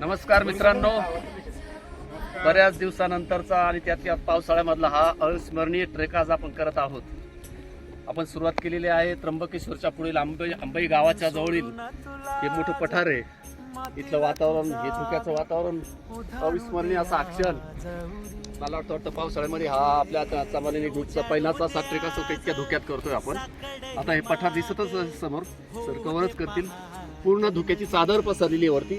नमस्कार मित्रांनो. बऱ्याच दिवसानंतरचा आणि त्यात त्यात पावसाळ्यामधला हा अविस्मरणीय ट्रेक आज आपण करत आहोत. आपण सुरुवात केलेली आहे त्र्यंबकेश्वरच्या पुढील आंबे आंबई गावाच्या जवळील. हे मोठं पठार आहे. इथलं वातावरण हे धुक्याचं वातावरण अविस्मरणीय असा आक्षण. मला वाटतं वाटतं पावसाळ्यामध्ये हा आपल्या आता गुटचा पहिलाचा पहिलाच असा ट्रेक असो इतक्या धुक्यात करतोय आपण. आता हे पठार दिसतच समोर. सर कव्हरच करतील. पूर्ण धुक्याची चादर पसरलेली वरती.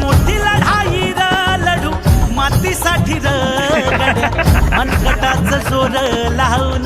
मोठी र लढू मातीसाठी र गड्या जोर लावून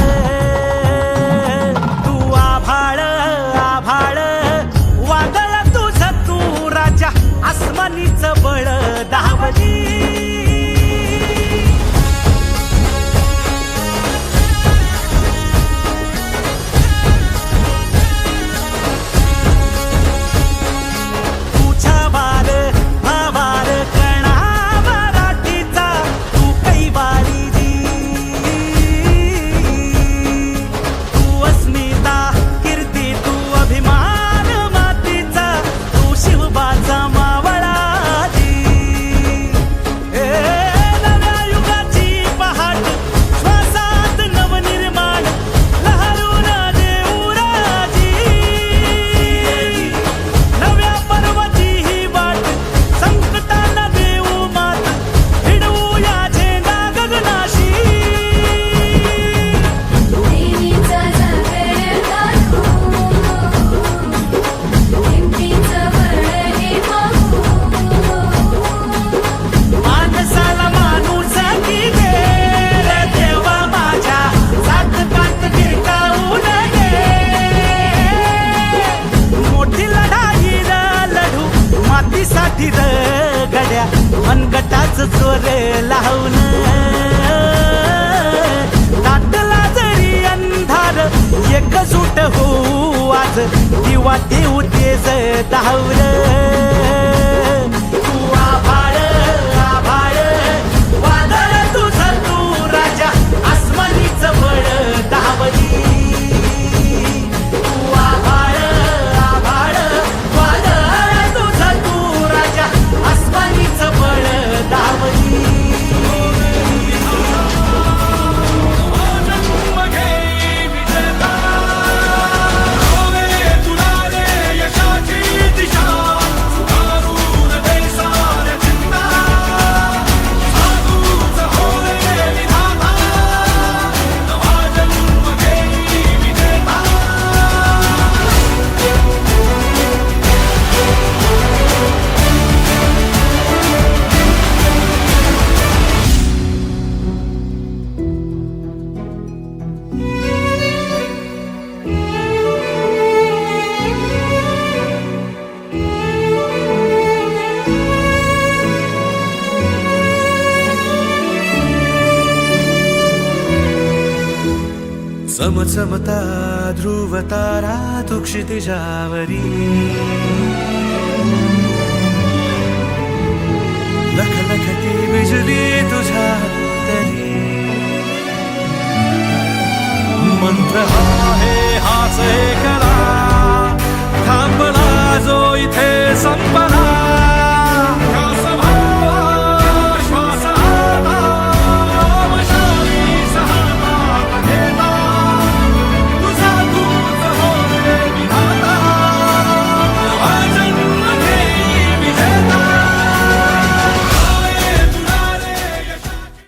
राहून. दाटला जरी अंधार एकजूट होऊ आज दिवा देऊ तेज धावलं. समसमता ध्रुवतारा तु क्षितिजावरी लख लखती बिजली तुझ्या तरी। मंत्र आहे हाच करा। थांबला जो इथे संपला।